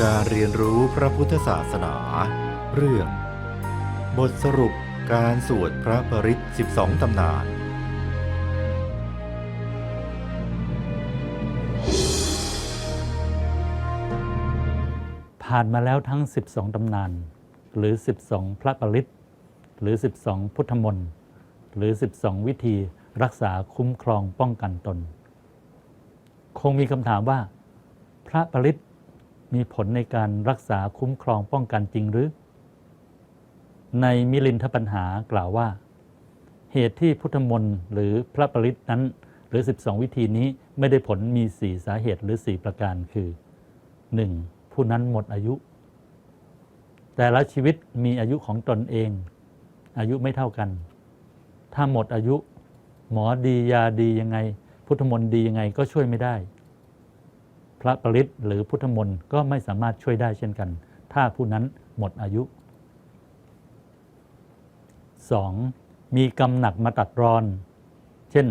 การเรียนรู้พระพุทธศาสนา เรื่อง บทสรุปการสวดพระปริต12 ตำนาน ผ่านมาแล้วทั้ง 12 ตำนาน หรือ 12 พระปริตหรือ 12 พุทธมนต์หรือ 12 วิธีรักษาคุ้มครองป้องกันตน คงมีคำถามว่า พระปริต มีผลในการรักษาคุ้มครองป้องกันจริงหรือ ในมิลินทปัญหากล่าวว่า เหตุที่พุทธมนต์หรือพระปริตนั้น หรือ 12 วิธีนี้ไม่ได้ผลมี 4 สาเหตุหรือ 4 ประการคือ 1. ผู้นั้นหมดอายุ แต่ละชีวิตมีอายุของตนเอง อายุไม่เท่ากัน ถ้าหมดอายุ หมอดียาดียังไง พุทธมนต์ดียังไงก็ช่วยไม่ได้ พระปริตหรือพุทธมนต์ก็ไม่สามารถช่วยได้เช่นกัน ถ้าผู้นั้นหมดอายุ 2. มีกรรมหนักมาตัดรอน เช่น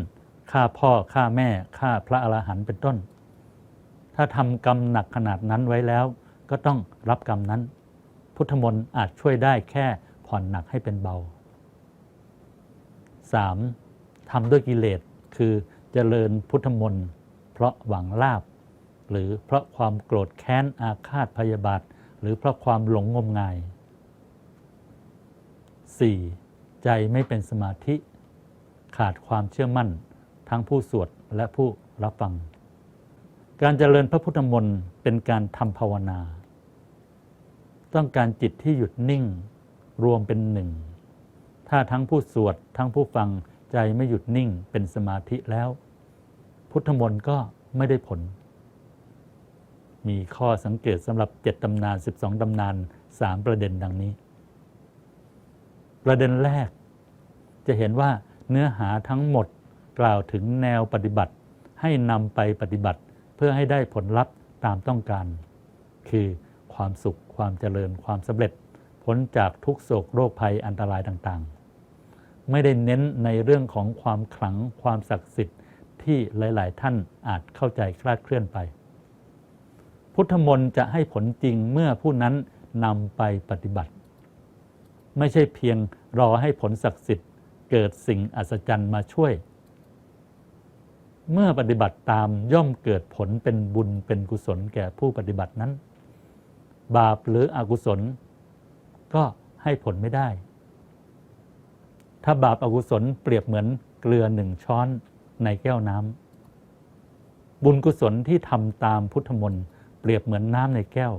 ฆ่าพ่อฆ่าแม่ฆ่าพระอรหันต์เป็นต้น ถ้าทำกรรมหนักขนาดนั้นไว้แล้ว ก็ต้องรับกรรมนั้น พุทธมนต์อาจช่วยได้แค่ผ่อนหนักให้เป็นเบา 3. ทำด้วยกิเลสคือเจริญพุทธมนต์เพราะหวังลาบ หรือเพราะความโกรธแค้นอาฆาตพยาบาท หรือเพราะความหลงงมงาย 4. ใจไม่เป็นสมาธิ ขาดความเชื่อมั่น ทั้งผู้สวดและผู้รับฟัง การเจริญพระพุทธมนต์เป็นการทำภาวนา ต้องการจิตที่หยุดนิ่ง รวมเป็นหนึ่ง ถ้าทั้งผู้สวดทั้งผู้ฟังใจไม่หยุดนิ่งเป็นสมาธิแล้ว พุทธมนต์ก็ไม่ได้ผล มีข้อสังเกตสำหรับ 7ตำนาน 12ตำนาน 3 ประเด็นดังนี้ ประเด็นแรก จะเห็นว่าเนื้อหาทั้งหมดกล่าวถึงแนวปฏิบัติ ให้นำไปปฏิบัติเพื่อให้ได้ผลลัพธ์ตามต้องการ คือความสุขความเจริญความสำเร็จพ้นจากทุกโศกโรคภัยอันตรายต่างๆ ไม่ได้เน้นในเรื่องของความขลังความศักดิ์สิทธิ์ที่หลาย ๆ ท่านอาจเข้าใจคลาดเคลื่อนไป พุทธมนต์จะให้ผลจริงเมื่อผู้นั้นนำไปปฏิบัติ ไม่ใช่เพียงรอให้ผลศักดิ์สิทธิ์ เกิดสิ่งอัศจรรย์มาช่วย เมื่อปฏิบัติตามย่อมเกิดผลเป็นบุญเป็นกุศลแก่ผู้ปฏิบัตินั้น บาปหรืออกุศล ก็ให้ผลไม่ได้ ถ้าบาปอากุศลเปรียบเหมือนเกลือหนึ่งช้อนในแก้วน้ำบุญกุศลที่ทำตามพุทธมนต์ เปรียบเหมือนน้ำในแก้ว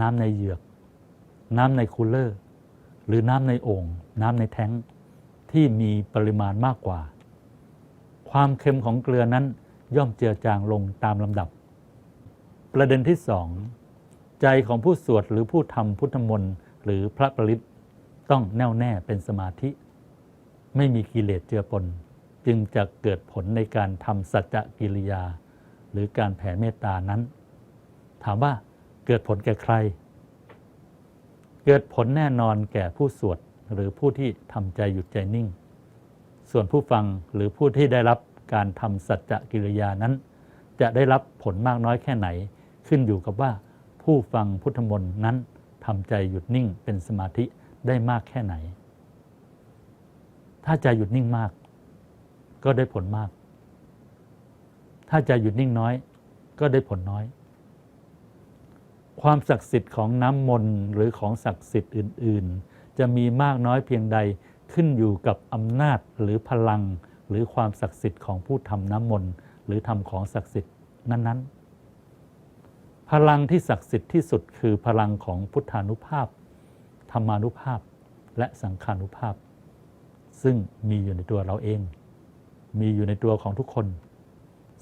น้ำในเหยือก น้ำในคูลเลอร์ หรือน้ำในโอ่งน้ำในแท้งที่มีปริมาณมากกว่า ความเค็มของเกลือนั้นย่อมเจือจางลงตามลำดับ ประเด็นที่สองใจของผู้สวดหรือผู้ทำพุทธมนต์หรือพระปริตต้องแน่วแน่เป็นสมาธิ ไม่มีกิเลสเจือปน จึงจะเกิดผลในการทำสัจจกิริยา หรือการแผ่เมตตานั้น ถามว่าเกิดผลแก่ใคร เกิดผลแน่นอนแก่ผู้สวดหรือผู้ที่ทำใจหยุดใจนิ่ง ส่วนผู้ฟังหรือผู้ที่ได้รับการทำสัจจกิริยานั้น จะได้รับผลมากน้อยแค่ไหน ขึ้นอยู่กับว่า ผู้ฟังพุทธมนต์นั้นทำใจหยุดนิ่งเป็นสมาธิได้มากแค่ไหน ถ้าใจหยุดนิ่งมาก ก็ได้ผลมาก ถ้าใจหยุดนิ่งน้อย ก็ได้ผลน้อย ความศักดิ์สิทธิ์ของน้ำมนต์หรือของศักดิ์สิทธิ์อื่น ๆ จะมีมากน้อยเพียงใดขึ้นอยู่กับอำนาจหรือพลัง หรือความศักดิ์สิทธิ์ของผู้ทำน้ำมนต์หรือทำของศักดิ์สิทธิ์นั้น ๆ พลังที่ศักดิ์สิทธิ์ที่สุดคือพลังของพุทธานุภาพ ธรรมานุภาพ และสังขานุภาพ ซึ่งมีอยู่ในตัวเราเอง มีอยู่ในตัวของทุกคน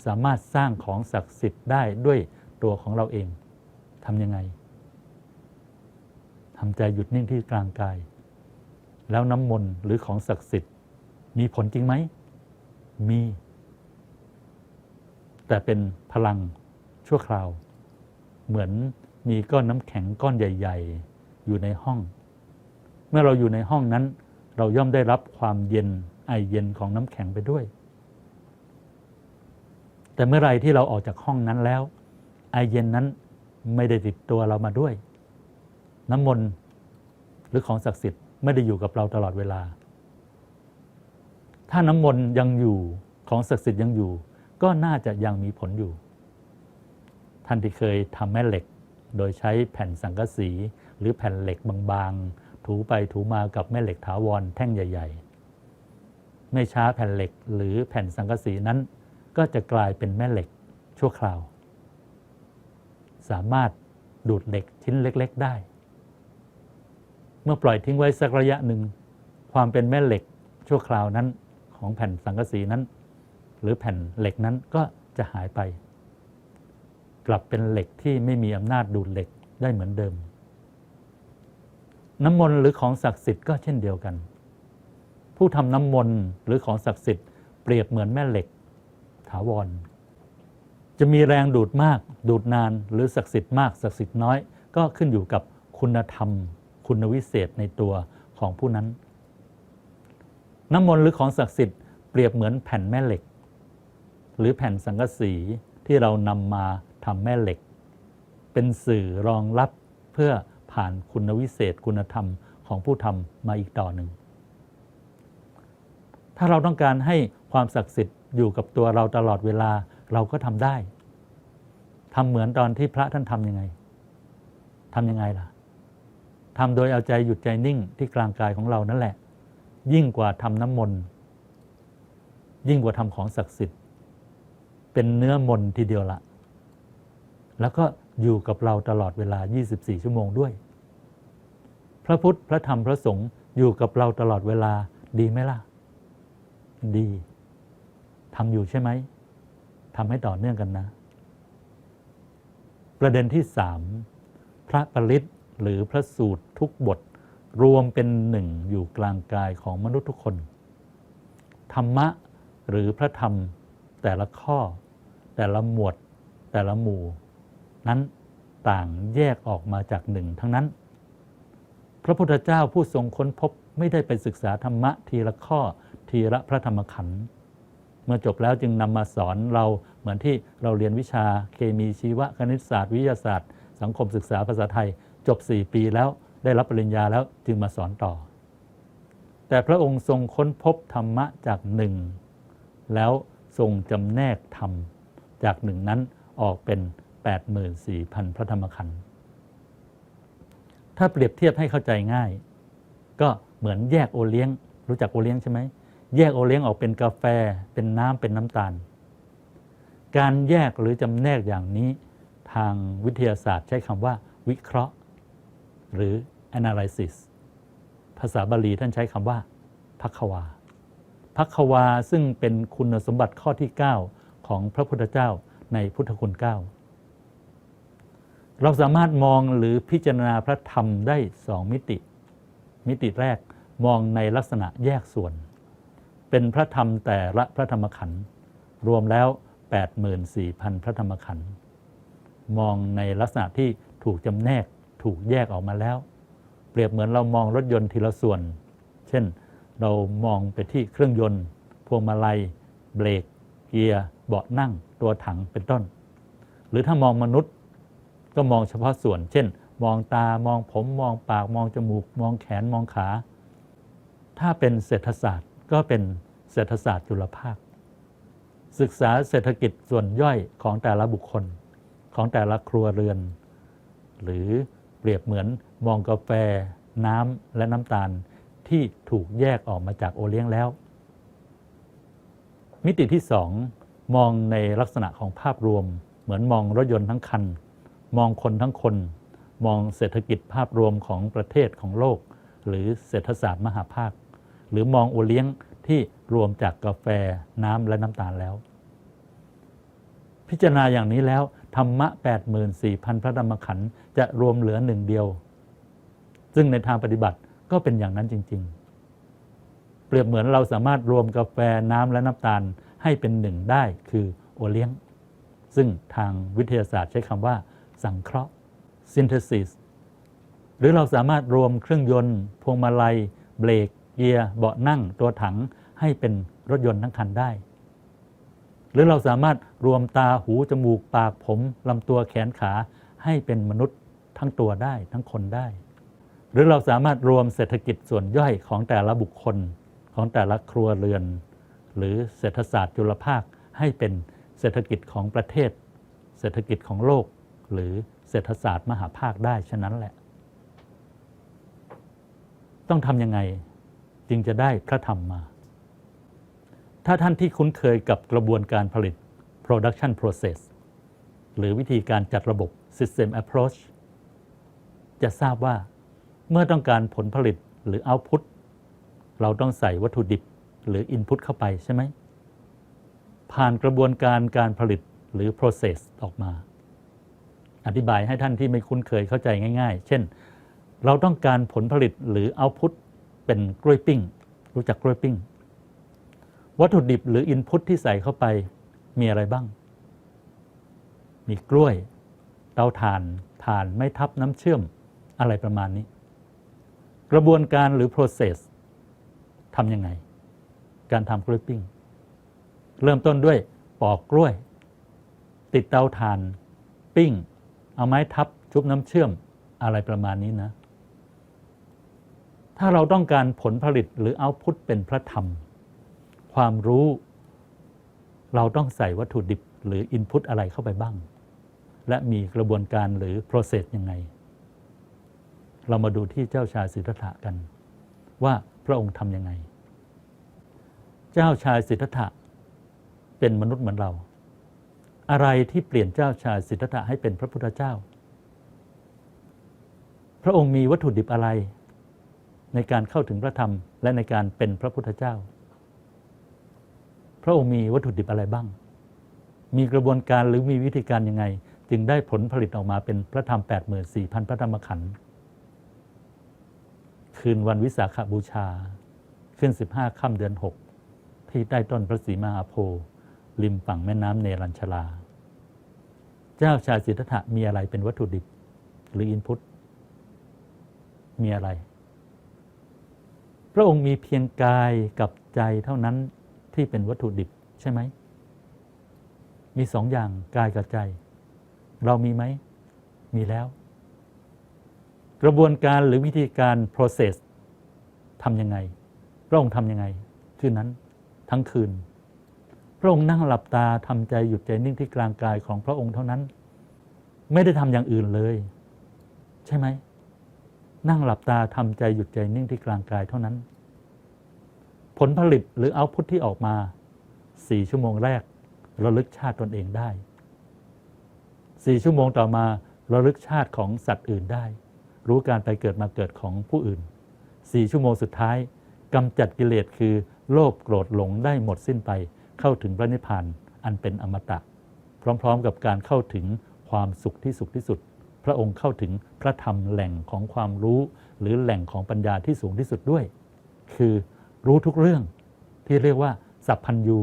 สามารถสร้างของศักดิ์สิทธิ์ได้ด้วยตัวของเราเอง ทำยังไงทำใจหยุดนิ่งที่กลางกาย แล้วน้ำมนต์หรือของศักดิ์สิทธิ์ มีผลจริงไหม มี แต่เป็นพลังชั่วคราว เหมือนมีก้อนน้ำแข็งก้อนใหญ่ ๆ อยู่ในห้อง เมื่อเราอยู่ในห้องนั้น เราย่อมได้รับความเย็นไอเย็นของน้ำแข็งไปด้วย แต่เมื่อไรที่เราออกจากห้องนั้นแล้ว ไอเย็นนั้น ไม่ได้ติดตัวเรามาด้วย น้ำมนต์หรือของศักดิ์สิทธิ์ไม่ได้อยู่กับเราตลอดเวลา ถ้าน้ำมนต์ยังอยู่ของศักดิ์สิทธิ์ยังอยู่ ก็น่าจะยังมีผลอยู่ ท่านที่เคยทำแม่เหล็ก โดยใช้แผ่นสังกะสี หรือแผ่นเหล็กบางๆ ถูไปถูมากับแม่เหล็กถาวรแท่งใหญ่ ๆ ไม่ช้าแผ่นเหล็กหรือแผ่นสังกะสีนั้น ก็จะกลายเป็นแม่เหล็กชั่วคราว สามารถดูดเหล็กชิ้นเล็ก ๆ ได้ เมื่อปล่อยทิ้งไว้สักระยะหนึ่ง ความเป็นแม่เหล็กชั่วคราวนั้นของแผ่นสังกะสีนั้น หรือแผ่นเหล็กนั้นก็จะหายไป กลับเป็นเหล็กที่ไม่มีอำนาจดูดเหล็กได้เหมือนเดิม น้ำมนต์หรือของศักดิ์สิทธิ์ก็เช่นเดียวกัน ผู้ทำน้ำมนต์หรือของศักดิ์สิทธิ์เปรียบเหมือนแม่เหล็ก ถาวร จะมีแรงดูดมาก ดูดนาน หรือศักดิ์สิทธิ์มาก ศักดิ์สิทธิ์น้อย ก็ขึ้นอยู่กับคุณธรรม คุณวิเศษในตัวของผู้นั้น น้ำมนต์หรือของศักดิ์สิทธิ์เปรียบเหมือนแผ่นแม่เหล็ก หรือแผ่นสังกะสีที่เรานำมาทำแม่เหล็ก เป็นสื่อรองรับเพื่อผ่านคุณวิเศษคุณธรรมของผู้ทำมาอีกต่อหนึ่ง ถ้าเราต้องการให้ความศักดิ์สิทธิ์อยู่กับตัวเราตลอดเวลา เราก็ทำได้ทำเหมือนตอนที่พระท่านทำยังไงทำยังไงล่ะทำโดยเอาใจหยุดใจนิ่งที่กลางกายของเรานั่นแหละ ยิ่งกว่าทำน้ำมนต์ยิ่งกว่าทำของศักดิ์สิทธิ์ เป็นเนื้อมนต์ทีเดียวละ แล้วก็อยู่กับเราตลอดเวลา 24 ชั่วโมงด้วย พระพุทธพระธรรมพระสงฆ์อยู่กับเราตลอดเวลาดีไหมล่ะ ดีทำอยู่ใช่ไหม ทำให้ต่อเนื่องกันนะ ประเด็นที่สามพระปริตหรือพระสูตรทุกบท รวมเป็นหนึ่งอยู่กลางกายของมนุษย์ทุกคน ธรรมะหรือพระธรรมแต่ละข้อ แต่ละหมวด แต่ละหมู่ นั้นต่างแยกออกมาจากหนึ่งทั้งนั้น พระพุทธเจ้าผู้ทรงค้นพบไม่ได้ไปศึกษาธรรมะทีละข้อทีละพระธรรมขันธ์ เมื่อจบแล้วจึงนำมาสอนเราเหมือนที่เราเรียนวิชาเคมีชีวคณิตศาสตร์ วิทยาศาสตร์ สังคมศึกษาภาษาไทย จบ 4 ปีแล้วได้รับปริญญาแล้วจึงมาสอนต่อ แต่พระองค์ทรงค้นพบธรรมะจากหนึ่งแล้วทรงจำแนกธรรมจากหนึ่งนั้นออกเป็น 84,000 พระธรรมขันธ์ถ้าเปรียบเทียบให้เข้าใจง่าย ก็เหมือนแยกโอเลี้ยง รู้จักโอเลี้ยงใช่ไหม แยกโอเลี้ยงออกเป็นกาแฟ เป็นน้ำเป็นน้ำตาล การแยกหรือจำแนกอย่างนี้ทางวิทยาศาสตร์ใช้คำว่า วิเคราะห์ หรือ analysis ภาษาบาลีท่านใช้คำว่าพักวาพักวาซึ่งเป็นคุณสมบัติข้อที่ 9 ของพระพุทธเจ้าในพุทธคุณ9เราสามารถมองหรือพิจารณาพระธรรมได้สองมิติ มิติแรกมองในลักษณะแยกส่วน เป็นพระธรรมแต่ละพระธรรมขันธ์รวมแล้ว 84,000 พระธรรมขันธ์มองในลักษณะที่ถูกจำแนกถูกแยกออกมาแล้ว เปรียบเหมือนเรามองรถยนต์ทีละส่วน เช่นเรามองไปที่เครื่องยนต์ พวงมาลัย เบรก เกียร์เบาะนั่ง ตัวถังเป็นต้น หรือถ้ามองมนุษย์ก็มองเฉพาะส่วน เช่น มองตามองผมมองปากมองจมูก มองแขนมองขา ถ้าเป็นเศรษฐศาสตร์ ก็เป็นเศรษฐศาสตร์จุลภาค ศึกษาเศรษฐกิจส่วนย่อยของแต่ละบุคคลของแต่ละครัวเรือน หรือเปรียบเหมือนมองกาแฟ น้ำและน้ำตาลที่ถูกแยกออกมาจากโอเลี้ยงแล้ว มิติที่สองมองในลักษณะของภาพรวม เหมือนมองรถยนต์ทั้งคัน มองคนทั้งคน มองเศรษฐกิจภาพรวมของประเทศของโลก หรือเศรษฐศาสตร์มหาภาค หรือมองโอเลี้ยงที่รวมจากกาแฟน้ำและน้ำตาลแล้ว พิจารณาอย่างนี้แล้วธรรมะ 84,000 พระธรรมขันธ์จะรวมเหลือหนึ่งเดียว ซึ่งในทางปฏิบัติก็เป็นอย่างนั้นจริง ๆ เปรียบเหมือนเราสามารถรวมกาแฟน้ำและน้ำตาลให้เป็นหนึ่งได้คือโอเลี้ยง ซึ่งทางวิทยาศาสตร์ใช้คำว่า สังเคราะห์ synthesis หรือเราสามารถรวมเครื่องยนต์ พวงมาลัย เบรก เกียร์ เบาะนั่ง ตัวถังให้เป็นรถยนต์ทั้งคันได้ หรือเราสามารถรวมตาหู จมูก ปากผมลำตัวแขนขาให้เป็นมนุษย์ทั้งตัวได้ทั้งคนได้ หรือเราสามารถรวมเศรษฐกิจส่วนย่อยของแต่ละบุคคลของแต่ละครัวเรือน หรือเศรษฐศาสตร์จุลภาคให้เป็นเศรษฐกิจของประเทศ เศรษฐกิจของโลก หรือเศรษฐศาสตร์มหาภาคได้ฉะนั้นแหละ ต้องทำยังไง จึงจะได้พระธรรมมา ถ้าท่านที่คุ้นเคยกับกระบวนการผลิต production process หรือวิธีการจัดระบบ system approach จะทราบว่าเมื่อต้องการผลผลิตหรือ output เราต้องใส่วัตถุดิบหรือ input เข้าไปใช่ไหม ผ่านกระบวนการการผลิตหรือ process ออกมา อธิบายให้ท่านที่ไม่คุ้นเคยเข้าใจง่าย ๆ เช่น เราต้องการผลผลิตหรือ output เป็นกล้วยปิ้ง รู้จักกล้วยปิ้ง วัตถุดิบหรือ input ที่ใส่เข้าไปมีอะไรบ้าง มีกล้วย เตาถ่านถ่านไม่ทับน้ำเชื่อมอะไรประมาณนี้ กระบวนการหรือ process ทำยังไง การทำกล้วยปิ้ง เริ่มต้นด้วยปอกกล้วย ติดเตาถ่าน ปิ้ง เอาไม้ทับชุบน้ำเชื่อมอะไรประมาณนี้นะ ถ้าเราต้องการผลผลิตหรือเอาพุทเป็นพระธรรม ความรู้ เราต้องใส่วัตถุดิบหรืออินพุตอะไรเข้าไปบ้าง และมีกระบวนการหรือ process ยังไง เรามาดูที่เจ้าชายสิทธัตถะกัน ว่าพระองค์ทำยังไง เจ้าชายสิทธัตถะเป็นมนุษย์เหมือนเรา อะไรที่เปลี่ยนเจ้าชายสิทธัตถะให้เป็นพระพุทธเจ้า พระองค์มีวัตถุดิบอะไร ในการเข้าถึงพระธรรม และในการเป็นพระพุทธเจ้า พระองค์มีวัตถุดิบอะไรบ้าง มีกระบวนการหรือมีวิธีการยังไง จึงได้ผลผลิตออกมาเป็นพระธรรม 84,000 พระธรรมขันธ์คืนวันวิสาขบูชา ขึ้น 15 ค่ำเดือน 6 ที่ใต้ต้นพระศรีมหาโพธิ์ริมฝั่งแม่น้ำเนรัญชลา เจ้าชายสิทธัตถะมีอะไรเป็นวัตถุดิบหรืออินพุตมีอะไร พระองค์มีเพียงกายกับใจเท่านั้นที่เป็นวัตถุดิบใช่ไหม มีสองอย่างกายกับใจ เรามีไหม มีแล้ว กระบวนการหรือวิธีการ process ทำยังไง พระองค์ทำยังไงคืนนั้นทั้งคืน พระองค์นั่งหลับตาทำใจหยุดใจนิ่งที่กลางกายของพระองค์เท่านั้น ไม่ได้ทำอย่างอื่นเลย ใช่ไหม นั่งหลับตาทำใจหยุดใจนิ่งที่กลางกายเท่านั้น ผลผลิตหรือเอาพุทที่ออกมาสี่ชั่วโมงแรกระลึกชาติตนเองได้สี่ชั่วโมงต่อมาระลึกชาติของสัตว์อื่นได้ รู้การไปเกิดมาเกิดของผู้อื่นสี่ชั่วโมงสุดท้ายกำจัดกิเลสคือโลภโกรธหลงได้หมดสิ้นไปเข้าถึงพระนิพพานอันเป็นอมตะ พร้อมๆกับการเข้าถึงความสุขที่สุขที่สุด พระองค์เข้าถึงพระธรรมแหล่งของความรู้ หรือแหล่งของปัญญาที่สูงที่สุดด้วย คือรู้ทุกเรื่องที่เรียกว่า สัพพัญยู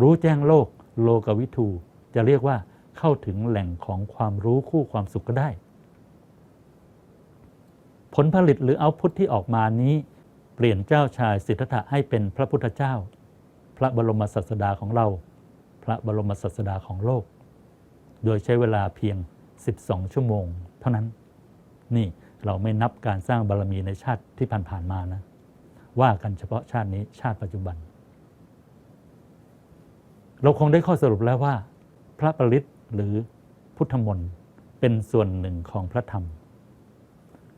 รู้แจ้งโลก โลกวิทูจะเรียกว่าเข้าถึงแหล่งของความรู้คู่ความสุขก็ได้ ผลผลิตหรือเอาพุทที่ออกมานี้ เปลี่ยนเจ้าชายสิทธัตถะให้เป็นพระพุทธเจ้า พระบรมศาสดาของเรา พระบรมศาสดาของโลก โดยใช้เวลาเพียง 12 ชั่วโมง เท่านั้น นี่เราไม่นับการสร้างบารมีในชาติที่ผ่านๆมานะ ว่ากันเฉพาะชาตินี้ชาติปัจจุบัน เราคงได้ข้อสรุปแล้วว่า พระปริตหรือพุทธมนต์เป็นส่วนหนึ่งของพระธรรม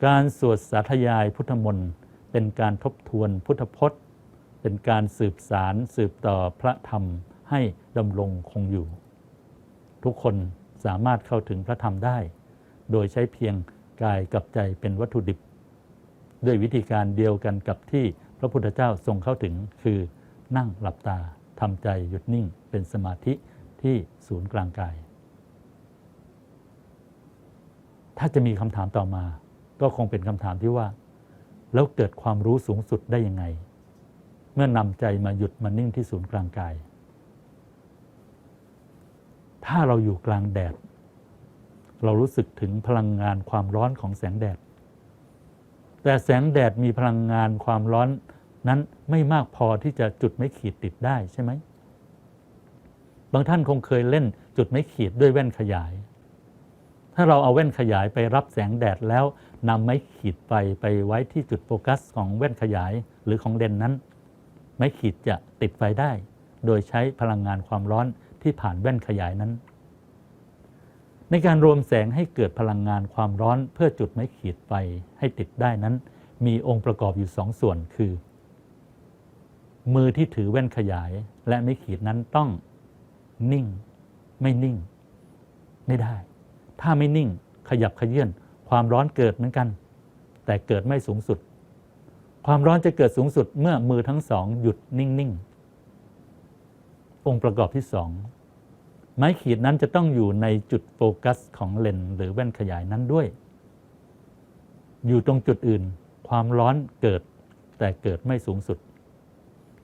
การสวดสาธยายพุทธมนต์เป็นการทบทวนพุทธพจน์ เป็นการสืบสารสืบต่อพระธรรมให้ดำรงคงอยู่ ทุกคน สามารถเข้าถึงพระธรรมได้ โดยใช้เพียงกายกับใจเป็นวัตถุดิบ ด้วยวิธีการเดียวกันกับที่พระพุทธเจ้าทรงเข้าถึงคือนั่งหลับตาทำใจหยุดนิ่งเป็นสมาธิที่ศูนย์กลางกาย ถ้าจะมีคำถามต่อมา ก็คงเป็นคำถามที่ว่า แล้วเกิดความรู้สูงสุดได้ยังไง เมื่อนำใจมาหยุดมานิ่งที่ศูนย์กลางกาย ถ้าเราอยู่กลางแดด เรารู้สึกถึงพลังงานความร้อนของแสงแดด แต่แสงแดดมีพลังงานความร้อนนั้นไม่มากพอที่จะจุดไม่ขีดติดได้ใช่ไหม บางท่านคงเคยเล่นจุดไม่ขีดด้วยแว่นขยาย ถ้าเราเอาแว่นขยายไปรับแสงแดดแล้วนำไม้ขีดไฟไปไว้ที่จุดโฟกัสของแว่นขยายหรือของเลนนั้น ไม้ขีดจะติดไฟได้ โดยใช้พลังงานความร้อน ที่ผ่านแว่นขยายนั้น ในการรวมแสงให้เกิดพลังงานความร้อนเพื่อจุดไม้ขีดไฟให้ติดได้นั้น มีองค์ประกอบอยู่สองส่วนคือ มือที่ถือแว่นขยายและไม้ขีดนั้นต้องนิ่ง ไม่นิ่ง ไม่ได้ ถ้าไม่นิ่งขยับขยื่นความร้อนเกิดเหมือนกัน แต่เกิดไม่สูงสุด ความร้อนจะเกิดสูงสุดเมื่อมือทั้งสองหยุดนิ่งๆ องค์ประกอบที่สองไม้ขีดนั้นจะต้องอยู่ในจุดโฟกัสของเลนส์หรือแว่นขยายนั้นด้วย อยู่ตรงจุดอื่น ความร้อนเกิดแต่เกิดไม่สูงสุด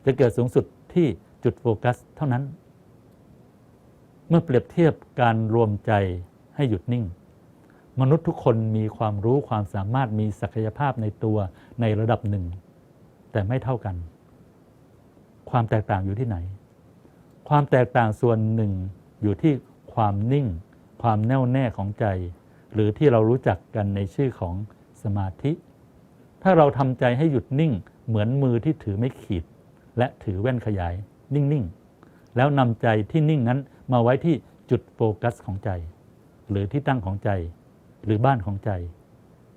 จะเกิดสูงสุดที่จุดโฟกัสเท่านั้น เมื่อเปรียบเทียบการรวมใจให้หยุดนิ่ง มนุษย์ทุกคนมีความรู้ความสามารถมีศักยภาพในตัวในระดับหนึ่ง แต่ไม่เท่ากัน ความแตกต่างอยู่ที่ไหน ความแตกต่างส่วนหนึ่งอยู่ที่ความนิ่ง ความแน่วแน่ของใจ หรือที่เรารู้จักกันในชื่อของสมาธิ ถ้าเราทำใจให้หยุดนิ่ง เหมือนมือที่ถือไม่ขีด และถือแว่นขยาย นิ่ง ๆ แล้วนำใจที่นิ่งนั้นมาไว้ที่จุดโฟกัสของใจ หรือที่ตั้งของใจ หรือบ้านของใจ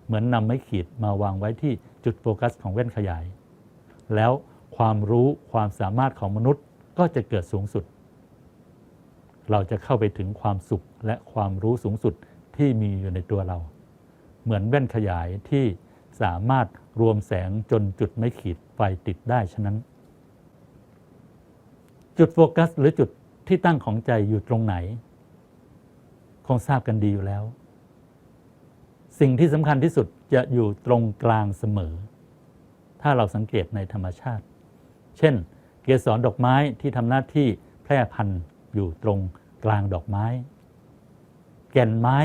เหมือนนำไม้ขีดมาวางไว้ที่จุดโฟกัสของแว่นขยาย แล้วความรู้ความสามารถของมนุษย์ ก็จะเกิดสูงสุด เราจะเข้าไปถึงความสุขและความรู้สูงสุดที่มีอยู่ในตัวเรา เหมือนแว่นขยายที่สามารถรวมแสงจนจุดไม่ขีดไฟติดได้ฉะนั้น จุดโฟกัสหรือจุดที่ตั้งของใจอยู่ตรงไหน คงทราบกันดีอยู่แล้ว สิ่งที่สำคัญที่สุดจะอยู่ตรงกลางเสมอ ถ้าเราสังเกตในธรรมชาติ เช่น เกสรดอกไม้ที่ทำหน้าที่แพร่พันธุ์อยู่ตรงกลางดอกไม้ แก่นไม้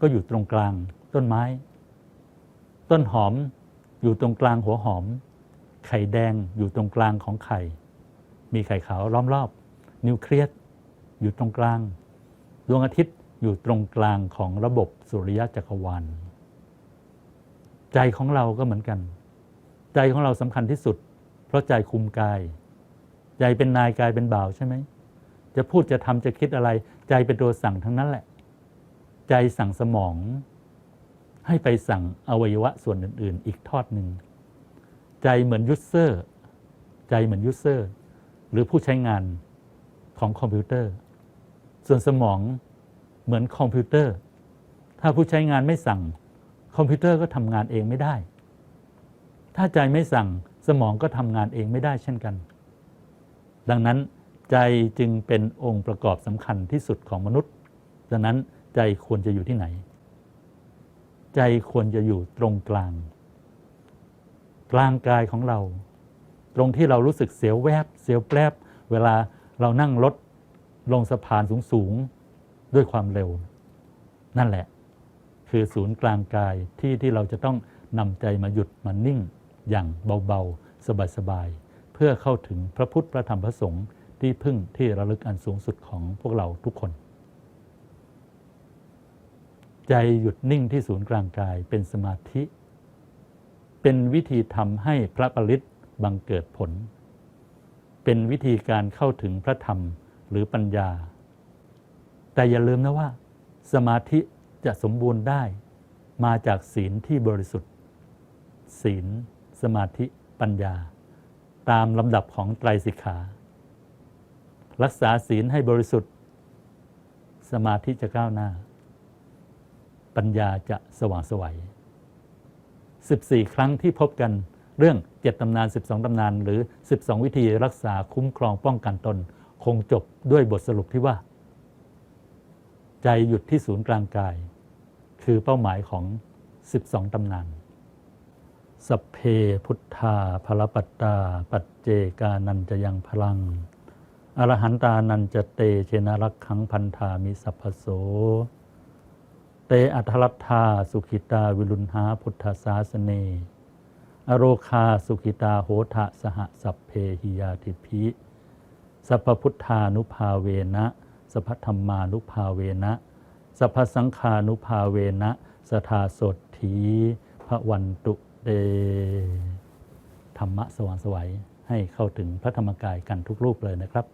ก็อยู่ตรงกลางต้นไม้ ต้นหอมอยู่ตรงกลางหัวหอม ไข่แดงอยู่ตรงกลางของไข่ มีไข่ขาวล้อมรอบ นิวเคลียสอยู่ตรงกลาง ดวงอาทิตย์อยู่ตรงกลางของระบบสุริยะจักรวาล ใจของเราก็เหมือนกัน ใจของเราสำคัญที่สุด เพราะใจคุมกาย ใจเป็นนายกายเป็นบ่าวใช่ไหมจะพูดจะทำจะคิดอะไร ใจเป็นตัวสั่งทั้งนั้นแหละ ใจสั่งสมอง ให้ไปสั่งอวัยวะส่วนอื่น ๆ อีกทอดหนึ่งใจเหมือนยูเซอร์ใจเหมือนยูเซอร์หรือผู้ใช้งานของคอมพิวเตอร์ ส่วนสมองเหมือนคอมพิวเตอร์ ถ้าผู้ใช้งานไม่สั่ง คอมพิวเตอร์ก็ทำงานเองไม่ได้ ถ้าใจไม่สั่งสมองก็ทำงานเองไม่ได้เช่นกัน ดังนั้นใจจึงเป็นองค์ประกอบสำคัญที่สุดของมนุษย์ ดังนั้นใจควรจะอยู่ที่ไหน ใจควรจะอยู่ตรงกลาง กลางกายของเรา ตรงที่เรารู้สึกเสียวแวบ เสียวแปรบเวลาเรานั่งรถลงสะพานสูงๆด้วยความเร็ว นั่นแหละ คือศูนย์กลางกายที่ที่เราจะต้องนำใจมาหยุดมานิ่งอย่างเบาๆ สบายๆ พื่อเข้าถึงพระพุทธพระธรรมพระสงฆ์ที่พึ่งที่ระลึกอันสูงสุดของพวกเราทุกคน ใจหยุดนิ่งที่ศูนย์กลางกายเป็นสมาธิ เป็นวิธีทำให้พระปริตบังเกิดผล เป็นวิธีการเข้าถึงพระธรรมหรือปัญญา แต่อย่าลืมนะว่า สมาธิจะสมบูรณ์ได้มาจากศีลที่บริสุทธิ์ ศีล สมาธิปัญญา ตามลำดับของไตรสิกขา รักษาศีลให้บริสุทธิ์ สมาธิจะก้าวหน้า ปัญญาจะสว่างสวัย 14 ครั้งที่พบกันเรื่อง 7ตำนาน 12ตำนาน หรือ 12 วิธีรักษาคุ้มครองป้องกันตน คงจบด้วยบทสรุปที่ว่า ใจหยุดที่ศูนย์กลางกาย คือเป้าหมายของ 12ตำนาน สัพเพพุทธาพลปัตตา ปัจเจกานันจะยังพลัง อรหันตานันจะเตเชนรักขังพันธามิสัพพโส เตอัทรัตธาสุขิตาวิรุณหาพุทธศาสเน อโรคาสุขิตาโหทะสหสัพเพหิยาติภิสัพพุทธานุภาเวนะสัพธรรมานุภาเวนะสัพสังขานุภาเวนะสทาโสถีพระวันตุ ได้ธรรมะสว่างไสวัยให้เข้าถึงพระธรรมกายกันทุกรูปเลยนะครับ